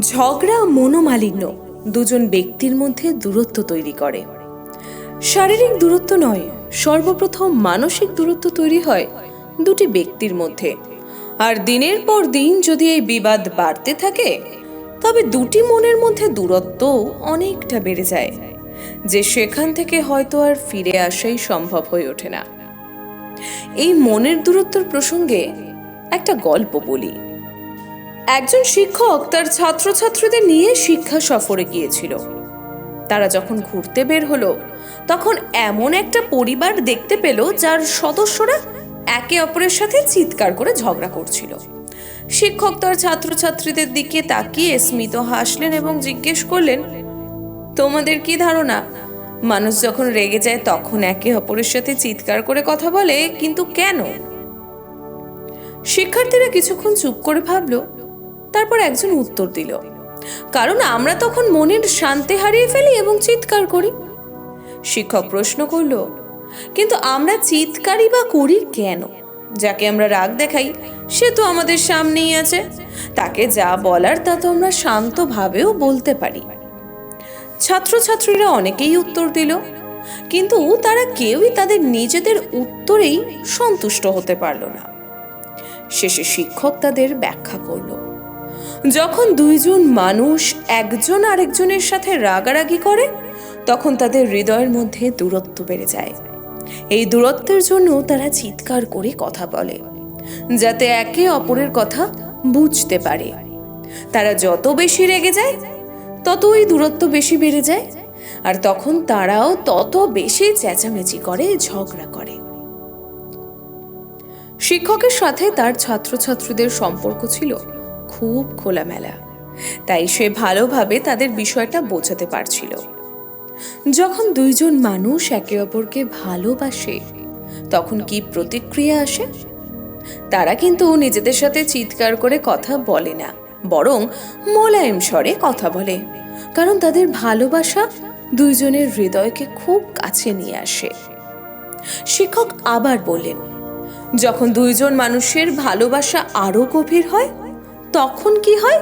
ঝগড়া মনোমালিন্য দুজন ব্যক্তির মধ্যে দূরত্ব তৈরি করে। শারীরিক দূরত্ব নয়, সর্বপ্রথম মানসিক দূরত্ব তৈরি হয় দুটি ব্যক্তির মধ্যে। আর দিনের পর দিন যদি এই বিবাদ বাড়তে থাকে, তবে দুটি মনের মধ্যে দূরত্ব অনেকটা বেড়ে যায়, যে সেখান থেকে হয়তো আর ফিরে আসাই সম্ভব হয়ে ওঠে না। এই মনের দূরত্বর প্রসঙ্গে একটা গল্প বলি। একজন শিক্ষক তার ছাত্রছাত্রীদের নিয়ে শিক্ষা সফরে গিয়েছিল। তারা যখন ঘুরতে বের হলো, তখন এমন একটা পরিবার দেখতে পেল যার সদস্যরা একে অপরের সাথে চিৎকার করে ঝগড়া করছিল। শিক্ষক তার ছাত্রছাত্রীদের দিকে তাকিয়ে স্মিত হাসলেন এবং জিজ্ঞেস করলেন, তোমাদের কি ধারণা? মানুষ যখন রেগে যায় তখন একে অপরের সাথে চিৎকার করে কথা বলে, কিন্তু কেন? শিক্ষার্থীরা কিছুক্ষণ চুপ করে ভাবলো তারপর একজন উত্তর দিল, কারণ আমরা তখন মনের শান্তি হারিয়ে ফেলি এবং চিৎকার করি। শিক্ষক প্রশ্ন করল, কিন্তু আমরা চিৎকারই বা করি কেন? যাকে আমরা রাগ দেখাই, সে তো আমাদের সামনেই আছে। তাকে যা বলার তা তো আমরা শান্তভাবেও বলতে পারি। ছাত্রছাত্রীরা অনেকেই উত্তর দিল, কিন্তু তারা কেউই তাদের নিজেদের উত্তরেই সন্তুষ্ট হতে পারল না। শেষে শিক্ষক তাদের ব্যাখ্যা করল যখন দুইজন মানুষ একজন আরেকজনের সাথে রাগারাগি করে, তখন তাদের হৃদয়ের মধ্যে দূরত্ব বেড়ে যায়। এই দূরত্বের জন্য তারা চিৎকার করে কথা বলে, যাতে একে অপরের কথা বুঝতে পারে। তারা যত বেশি রেগে যায়, ততই দূরত্ব বেশি বেড়ে যায়, আর তখন তারাও তত বেশি চেঁচামেচি করে, ঝগড়া করে। শিক্ষকের সাথে তার ছাত্রছাত্রীদের সম্পর্ক ছিল খুব খোলামেলা। তাই সে ভালোভাবে তাদের বিষয়টা বোঝাতে পারছিল। যখন দুইজন মানুষ একে অপরকে ভালোবাসে, তখন কি প্রতিক্রিয়া আসে? তারা কিন্তু নিজেদের সাথে চিৎকার করে কথা বলে না, বরং মোলায়েম স্বরে কথা বলে। কারণ তাদের ভালোবাসা দুইজনের হৃদয়কে খুব কাছে নিয়ে আসে। শিক্ষক আবার বললেন, যখন দুইজন মানুষের ভালোবাসা আরও গভীর হয় তখন কি হয়?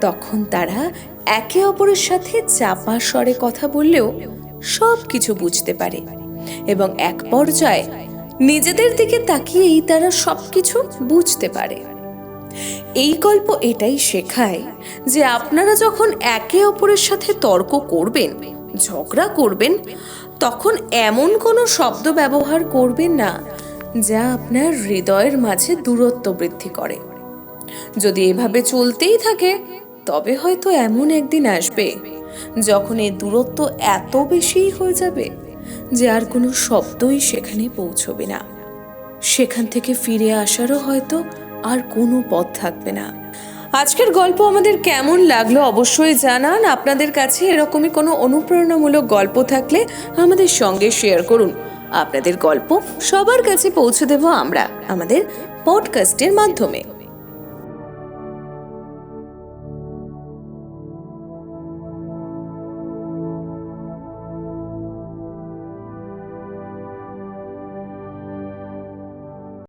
তখন তারা একে অপরের সাথে চাপা স্বরে কথা বললেও সব কিছু বুঝতে পারে এবং এক পর্যায়ে নিজেদের দিকে তাকিয়েই তারা সব কিছু বুঝতে পারে। এই গল্প এটাই শেখায় যে আপনারা যখন একে অপরের সাথে তর্ক করবেন, ঝগড়া করবেন, তখন এমন কোনো শব্দ ব্যবহার করবেন না যা আপনার হৃদয়ের মাঝে দূরত্ব বৃদ্ধি করে। যদি এভাবে চলতেই থাকে, তবে হয়তো এমন একদিন আসবে যখন এই দূরত্ব এত বেশি হয়ে যাবে যে আর কোনো শব্দই সেখানে পৌঁছবে না। সেখান থেকে ফিরে আসারও হয়তো আর কোনো পথ থাকবে না। আজকের গল্প আমাদের কেমন লাগল অবশ্যই জানান। আপনাদের কাছে এরকমই কোনো অনুপ্রেরণামূলক গল্প থাকলে আমাদের সঙ্গে শেয়ার করুন। আপনাদের গল্প সবার কাছে পৌঁছে দেব আমরা আমাদের পডকাস্টের মাধ্যমে।